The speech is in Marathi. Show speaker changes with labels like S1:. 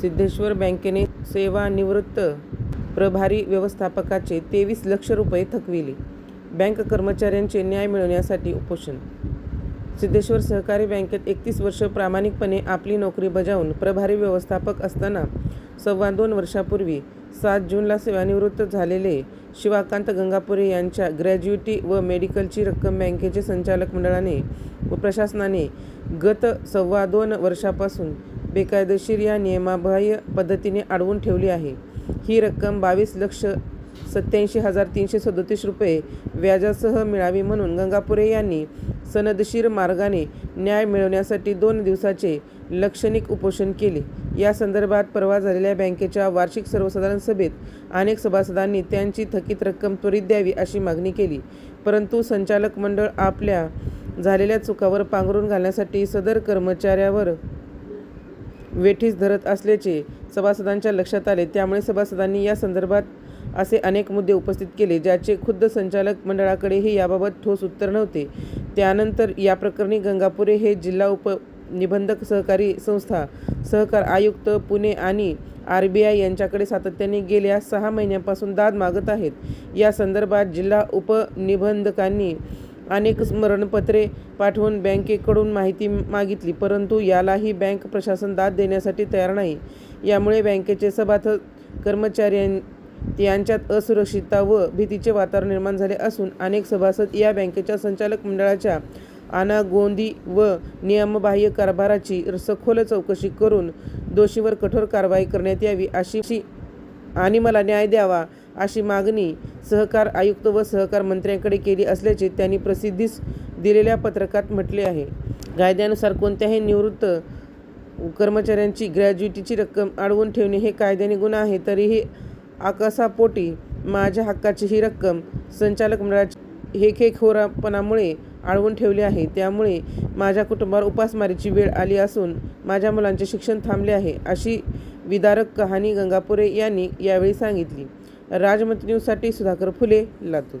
S1: सिद्धेश्वर बँकेने सेवानिवृत्त प्रभारी व्यवस्थापकाचे तेवीस लक्ष रुपये थकविले. बँक कर्मचाऱ्यांचे न्याय मिळवण्यासाठी उपोषण. सिद्धेश्वर सहकारी बँकेत एकतीस वर्ष प्रामाणिकपणे आपली नोकरी बजावून प्रभारी व्यवस्थापक असताना सव्वा दोन वर्षापूर्वी सात जूनला सेवानिवृत्त झालेले शिवाकांत गंगापुरे यांच्या ग्रॅज्युटी व मेडिकलची रक्कम बँकेचे संचालक मंडळाने व प्रशासनाने गत सव्वा दोन वर्षापासून बेकायदेशीर या नियमाबाह्य पद्धतीने अडवून ठेवली आहे. ही रक्कम बावीस लक्ष सत्याऐंशी हजार तीनशे सदोतीस रुपये व्याजासह मिळावी म्हणून गंगापुरे यांनी सनदशीर मार्गाने न्याय मिळवण्यासाठी दोन दिवसाचे लक्षणिक उपोषण केले. या संदर्भात परवा झालेल्या बँकेच्या वार्षिक सर्वसाधारण सभेत अनेक सभासदांनी त्यांची थकीत रक्कम त्वरित द्यावी अशी मागणी केली. परंतु संचालक मंडळ आपल्या झालेल्या चुकावर पांघरून घालण्यासाठी सदर कर्मचाऱ्यावर वेठीस धरत असल्याचे सभासदांच्या लक्षात आले. त्यामुळे सभासदांनी या संदर्भात असे अनेक मुद्दे उपस्थित केले ज्याचे खुद्द संचालक मंडळाकडेही याबाबत ठोस उत्तर नव्हते. त्यानंतर या प्रकरणी गंगापुरे हे जिल्हा उप निबंधक सहकारी संस्था सहकार आयुक्त पुणे आणि आर बी आय यांच्याकडे सातत्याने गेल्या सहा महिन्यांपासून दाद मागत आहेत. या संदर्भात जिल्हा उपनिबंधकांनी अनेक स्मरणपत्रे पाठवून बँकेकडून माहिती मागितली परंतु यालाही बँक प्रशासन दाद देण्यासाठी तयार नाही. यामुळे बँकेचे सभासद कर्मचाऱ्यां यांच्यात असुरक्षितता व भीतीचे वातावरण निर्माण झाले असून अनेक सभासद या बँकेच्या संचालक मंडळाच्या अनागोंदी व नियमबाह्य कारभाराची सखोल चौकशी करून दोषीवर कठोर कारवाई करण्यात यावी अशी आणि मला न्याय द्यावा अशी मागणी सहकार आयुक्त व सहकार मंत्र्यांकडे केली असल्याचे त्यांनी प्रसिद्धीस दिलेल्या पत्रकात म्हटले आहे. कायद्यानुसार कोणत्याही निवृत्त कर्मचाऱ्यांची ग्रॅज्युटीची रक्कम अडवून ठेवणे हे कायद्याने गुन्हा आहे तरीही आकासापोटी माझ्या हक्काची ही रक्कम संचालक मंडळाची हेखेखोरापणामुळे आळवून ठेवली आहे. त्यामुळे माझ्या कुटुंबावर उपासमारीची वेळ आली असून माझ्या मुलांचे शिक्षण थांबले आहे अशी विदारक कहाणी गंगापुरे यांनी यावेळी सांगितली. राजमंत्री न्यूजसाठी सुधाकर फुले लातूर.